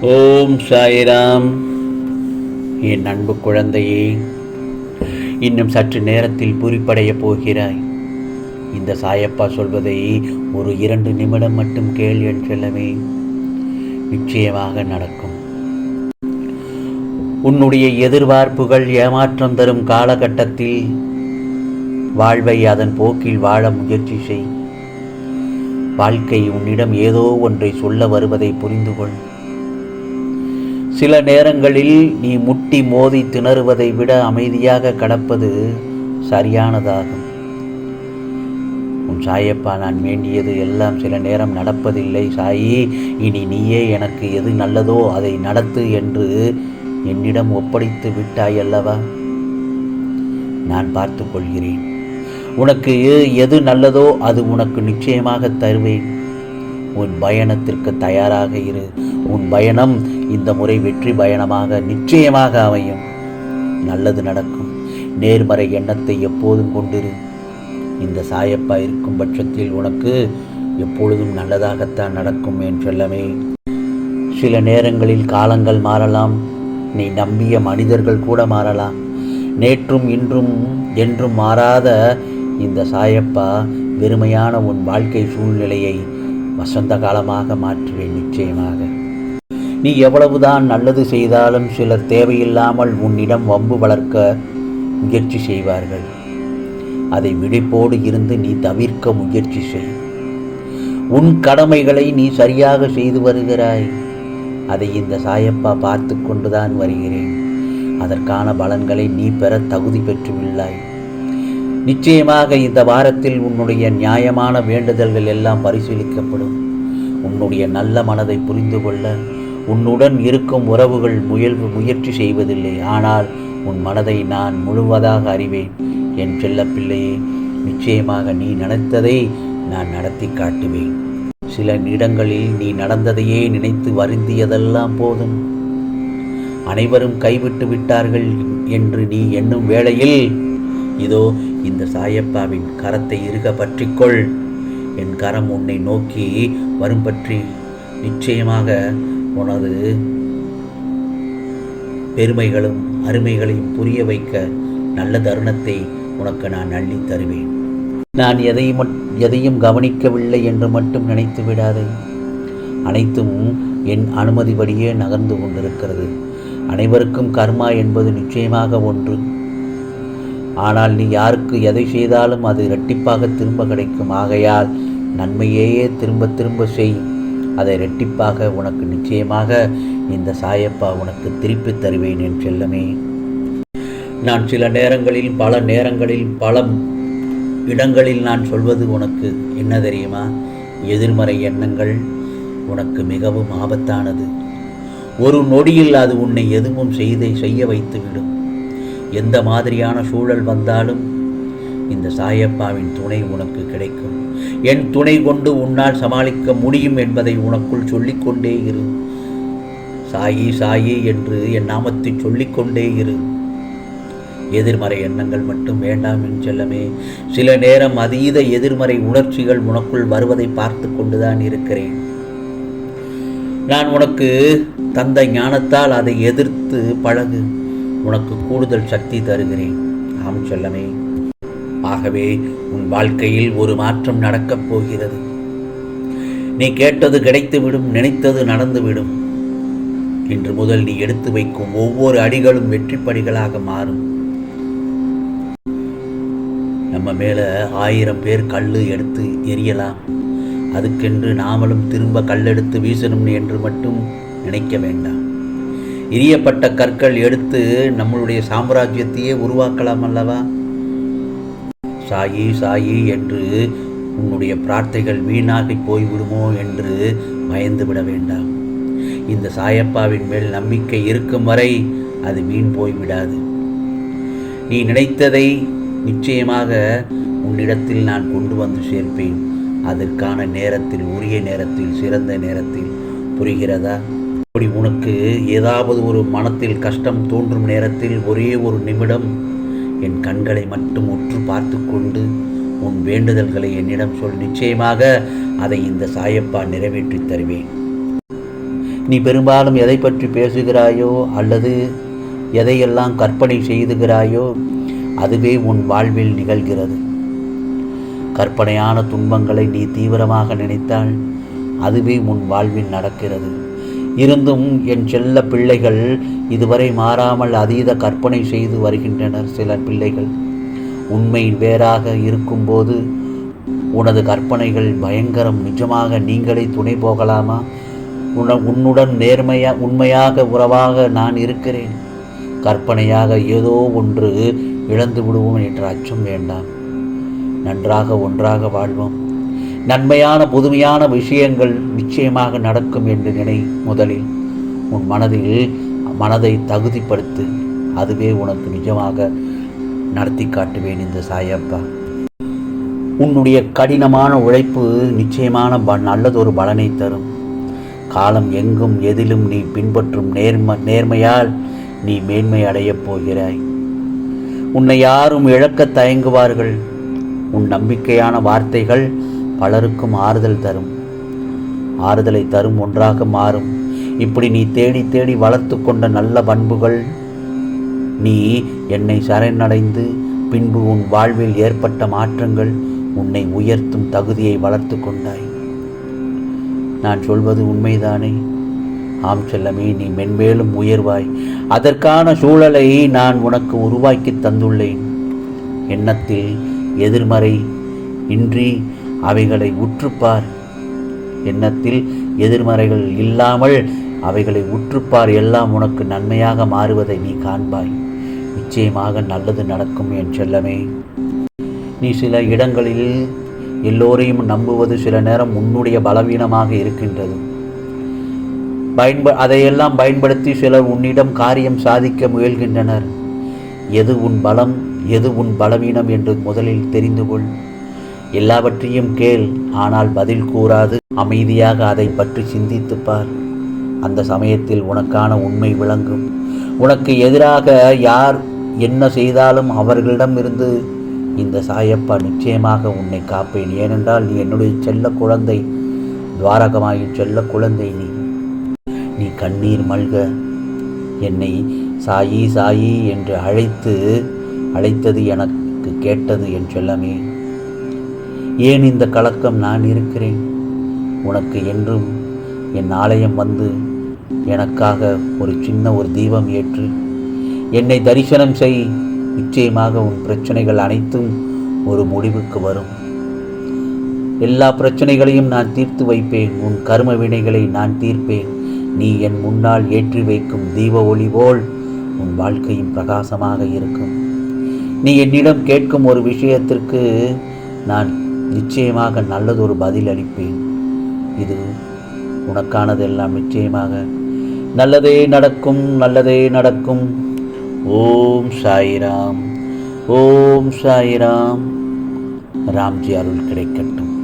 ஓம் சாய்ராம். என் அன்பு குழந்தையே இன்னும் சற்று நேரத்தில் புரிப்படைய போகிறாய். இந்த சாயப்பா சொல்வதை ஒரு இரண்டு நிமிடம் மட்டும் கேள் என் நிச்சயமாக நடக்கும். உன்னுடைய எதிர்பார்ப்புகள் ஏமாற்றம் தரும் காலகட்டத்தில் வாழ்வை அதன் போக்கில் வாழ முயற்சி செய். வாழ்க்கை உன்னிடம் ஏதோ ஒன்றை சொல்ல வருவதை புரிந்து கொள் சில நேரங்களில் நீ முட்டி மோதி திணறுவதை விட அமைதியாக கடப்பது சரியானதாகும். உன் சாயப்பா நான் வேண்டியது எல்லாம் சில நேரம் நடப்பதில்லை. சாயி இனி நீயே எனக்கு எது நல்லதோ அதை நடத்து என்று என்னிடம் ஒப்படைத்து விட்டாய் அல்லவா? நான் பார்த்து கொள்கிறேன். உனக்கு எது நல்லதோ அது உனக்கு நிச்சயமாக தருவேன். உன் பயணத்திற்கு தயாராக இரு. உன் பயணம் இந்த முறை வெற்றி பயணமாக நிச்சயமாக அமையும். நல்லது நடக்கும். நேர்மறை எண்ணத்தை எப்போதும் கொண்டிரு. இந்த சாயப்பா இருக்கும் பட்சத்தில் உனக்கு எப்பொழுதும் நல்லதாகத்தான் நடக்கும் என்றெல்லாமே சில நேரங்களில் காலங்கள் மாறலாம். நீ நம்பிய மனிதர்கள் கூட மாறலாம். நேற்றும் இன்றும் என்றும் மாறாத இந்த சாயப்பா வெறுமையான உன் வாழ்க்கை சூழ்நிலையை வசந்த காலமாக மாற்றுவேன் நிச்சயமாக. நீ எவ்வளவுதான் நல்லது செய்தாலும் சிலர் தேவையில்லாமல் உன்னிடம் வம்பு வளர்க்க முயற்சி செய்வார்கள். அதை விழிப்போடு இருந்து நீ தவிர்க்க முயற்சி செய். உன் கடமைகளை நீ சரியாக செய்து வருகிறாய். அதை இந்த சாயப்பா பார்த்து கொண்டுதான் வருகிறேன். அதற்கான பலன்களை நீ பெற தகுதி பெற்றுள்ளாய் நிச்சயமாக இந்த வாரத்தில் உன்னுடைய நியாயமான வேண்டுதல்கள் எல்லாம் பரிசீலிக்கப்படும். உன்னுடைய நல்ல மனதை புரிந்து கொள்ள உன்னுடன் இருக்கும் உறவுகள் முயல்வு முயற்சி செய்வதில்லை. ஆனால் உன் மனதை நான் முழுவதாக அறிவேன். என் செல்ல பிள்ளையே நிச்சயமாக நீ நினைத்ததை நான் நடத்தி காட்டுவேன். சில இடங்களில் நீ நடந்ததையே நினைத்து வருந்தியதெல்லாம் போதும். அனைவரும் கைவிட்டு விட்டார்கள் என்று நீ எண்ணும் வேளையில் இதோ இந்த சாயப்பாவின் கரத்தை இருக பற்றிக்கொள். என் கரம் உன்னை நோக்கி வரும் பற்றி நிச்சயமாக உனது பெருமைகளும் அருமைகளையும் புரிய வைக்க நல்ல தருணத்தை உனக்கு நான் அள்ளி தருவேன். நான் எதையும் எதையும் கவனிக்கவில்லை என்று மட்டும் நினைத்து விடாதே. அனைத்தும் என் அனுமதிபடியே நகர்ந்து கொண்டிருக்கிறது. அனைவருக்கும் கர்மா என்பது நிச்சயமாக ஒன்று. ஆனால் நீ யாருக்கு எதை செய்தாலும் அது இரட்டிப்பாக திரும்ப கிடைக்கும். ஆகையால் நன்மையையே திரும்ப திரும்ப செய். அதை இரட்டிப்பாக உனக்கு நிச்சயமாக இந்த சாயப்பா உனக்கு திருப்பி தருவேன் என் செல்லமே. நான் சில நேரங்களில் பல நேரங்களில் பல இடங்களில் நான் சொல்வது உனக்கு என்ன தெரியுமா? எதிர்மறை எண்ணங்கள் உனக்கு மிகவும் ஆபத்தானது. ஒரு நொடியில் அது உன்னை எதுவும் செய்தை செய்ய வைத்துவிடும். எந்த மாதிரியான சூழல் வந்தாலும் இந்த சாயப்பாவின் துணை உனக்கு கிடைக்கும். என் துணை கொண்டு உன்னால் சமாளிக்க முடியும் என்பதை உனக்குள் சொல்லிக்கொண்டே இரு. சாயி சாயி என்று என் நாமத்தை சொல்லிக்கொண்டே இரு. எதிர்மறை எண்ணங்கள் மட்டும் வேண்டாம் என் செல்லமே. சில நேரம் அதீத எதிர்மறை உணர்ச்சிகள் உனக்குள் வருவதை பார்த்து கொண்டுதான் இருக்கிறேன். நான் உனக்கு தந்த ஞானத்தால் அதை எதிர்த்து பழகு. உனக்கு கூடுதல் சக்தி தருகிறேன். ஆம் செல்லமே. ஆகவே உன் வாழ்க்கையில் ஒரு மாற்றம் நடக்கப் போகிறது. நீ கேட்டது கிடைத்துவிடும் நினைத்தது நடந்துவிடும். இன்று முதல் நீ எடுத்து வைக்கும் ஒவ்வொரு அடிகளும் வெற்றி படிகளாக மாறும். நம்ம மேல ஆயிரம் பேர் கல் எடுத்து எரியலாம் அதுக்கென்று நாமளும் திரும்ப கல்லெடுத்து வீசணும் என்று மட்டும் நினைக்க வேண்டாம். எரியப்பட்ட கற்கள் எடுத்து நம்மளுடைய சாம்ராஜ்யத்தையே உருவாக்கலாம் அல்லவா? சாயி சாயி என்று உன்னுடைய பிரார்த்தைகள் வீணாகி போய்விடுமோ என்று பயந்து விட வேண்டாம். இந்த சாயப்பாவின் மேல் நம்பிக்கை இருக்கும் வரை அது வீண் போய்விடாது. நீ நினைத்ததை நிச்சயமாக உன்னிடத்தில் நான் கொண்டு வந்து சேர்ப்பேன். அதற்கான நேரத்தில் உரிய நேரத்தில் சிறந்த நேரத்தில் புரிகிறதா? அப்படி உனக்கு ஏதாவது ஒரு மனத்தில் கஷ்டம் தோன்றும் நேரத்தில் ஒரே ஒரு நிமிடம் என் கண்களை மட்டும் உற்று பார்த்து கொண்டு உன் வேண்டுதல்களை என்னிடம் சொல். நிச்சயமாக அதை இந்த சாயப்பா நிறைவேற்றித் தருவேன். நீ பெரும்பாலும் எதை பற்றி பேசுகிறாயோ அல்லது எதையெல்லாம் கற்பனை செய்துகிறாயோ அதுவே உன் வாழ்வில் நிகழ்கிறது. கற்பனையான துன்பங்களை நீ தீவிரமாக நினைத்தால் அதுவே உன் வாழ்வில் நடக்கிறது. இருந்தும் என் செல்ல பிள்ளைகள் இதுவரை மாறாமல் அதீத கற்பனை செய்து வருகின்றனர் சில பிள்ளைகள். உண்மை வேறாக இருக்கும்போது உனது கற்பனைகள் பயங்கரம். நிஜமாக நீங்களே துணை போகலாமா? உன உன்னுடன் நேர்மையா உண்மையாக உறவாக நான் இருக்கிறேன். கற்பனையாக ஏதோ ஒன்று இழந்து விடுவோம் என்ற அச்சம் வேண்டாம். நன்றாக ஒன்றாக வாழ்வோம். நன்மையான புதுமையான விஷயங்கள் நிச்சயமாக நடக்கும் என்று நினை முதலில். உன் மனதில் மனதை தகுதிப்படுத்து. அதுவே உனக்கு நிஜமாக நடத்தி காட்டுவேன் இந்த சாயப்பா. உன்னுடைய கடினமான உழைப்பு நிச்சயமான ப நல்லதொரு பலனை தரும். காலம் எங்கும் எதிலும் நீ பின்பற்றும் நேர்ம நேர்மையால் நீ மேன்மை அடையப் போகிறாய். உன்னை யாரும் இழக்க தயங்குவார்கள். உன் நம்பிக்கையான வார்த்தைகள் பலருக்கும் ஆறுதல் தரும். ஆறுதலை தரும் ஒன்றாக மாறும். இப்படி நீ தேடி தேடி வளர்த்து கொண்ட நல்ல பண்புகள் நீ என்னை சரணடைந்து பின்பு உன் வாழ்வில் ஏற்பட்ட மாற்றங்கள் உன்னை உயர்த்தும் தகுதியை வளர்த்து கொண்டாய். நான் சொல்வது உண்மைதானே? ஆம் செல்லமே நீ மென்மேலும் உயர்வாய். அதற்கான சூழலை நான் உனக்கு உருவாக்கி தந்துள்ளேன். எண்ணத்தில் எதிர்மறை இன்றி அவைகளை உற்றுப்பார். எண்ணத்தில் எதிர்மறைகள் இல்லாமல் அவைகளை உற்றுப்பார். எல்லாம் உனக்கு நன்மையாக மாறுவதை நீ காண்பாய். நிச்சயமாக நல்லது நடக்கும் என் செல்லமே. நீ சில இடங்களில் எல்லோரையும் நம்புவது சில நேரம் உன்னுடைய பலவீனமாக இருக்கின்றது. பயன்ப அதையெல்லாம் பயன்படுத்தி சிலர் உன்னிடம் காரியம் சாதிக்க முயல்கின்றனர். எது உன் பலம் எது உன் பலவீனம் என்று முதலில் தெரிந்து கொள். எல்லாவற்றையும் கேள் ஆனால் பதில் கூறாது. அமைதியாக அதை பற்றி சிந்தித்துப்பார் அந்த சமயத்தில் உனக்கான உண்மை விளங்கும். உனக்கு எதிராக யார் என்ன செய்தாலும் அவர்களிடம் இருந்து இந்த சாயப்பா நிச்சயமாக உன்னை காப்பேன். ஏனென்றால் நீ என்னுடைய செல்ல குழந்தை. துவாரகமாயின் செல்ல குழந்தை நீ. நீ கண்ணீர் மல்க. என்னை சாயி சாயி என்று அழைத்து அழைத்தது எனக்கு கேட்டது என் செல்லமே. ஏன் இந்த கலக்கம் நான் இருக்கிறேன்? உனக்கு என்றும் என் ஆலயம் வந்து எனக்காக ஒரு சின்ன ஒரு தீபம் ஏற்று என்னை தரிசனம் செய். நிச்சயமாக உன் பிரச்சனைகள் அனைத்தும் ஒரு முடிவுக்கு வரும். எல்லா பிரச்சனைகளையும் நான் தீர்த்து வைப்பேன். உன் கர்ம வினைகளை நான் தீர்ப்பேன். நீ என் முன்னால் ஏற்றி வைக்கும் தீப ஒளி போல் உன் வாழ்க்கையும் பிரகாசமாக இருக்கும். நீ என்னிடம் கேட்கும் ஒரு விஷயத்திற்கு நான் நிச்சயமாக நல்லதொரு பதில் அளிப்பேன். இது உனக்கானதெல்லாம் நிச்சயமாக. நல்லதே நடக்கும் நல்லதே நடக்கும். ஓம் சாயிராம் ஓம் சாயிராம். ராம்ஜி அருள் கிடைக்கட்டும்.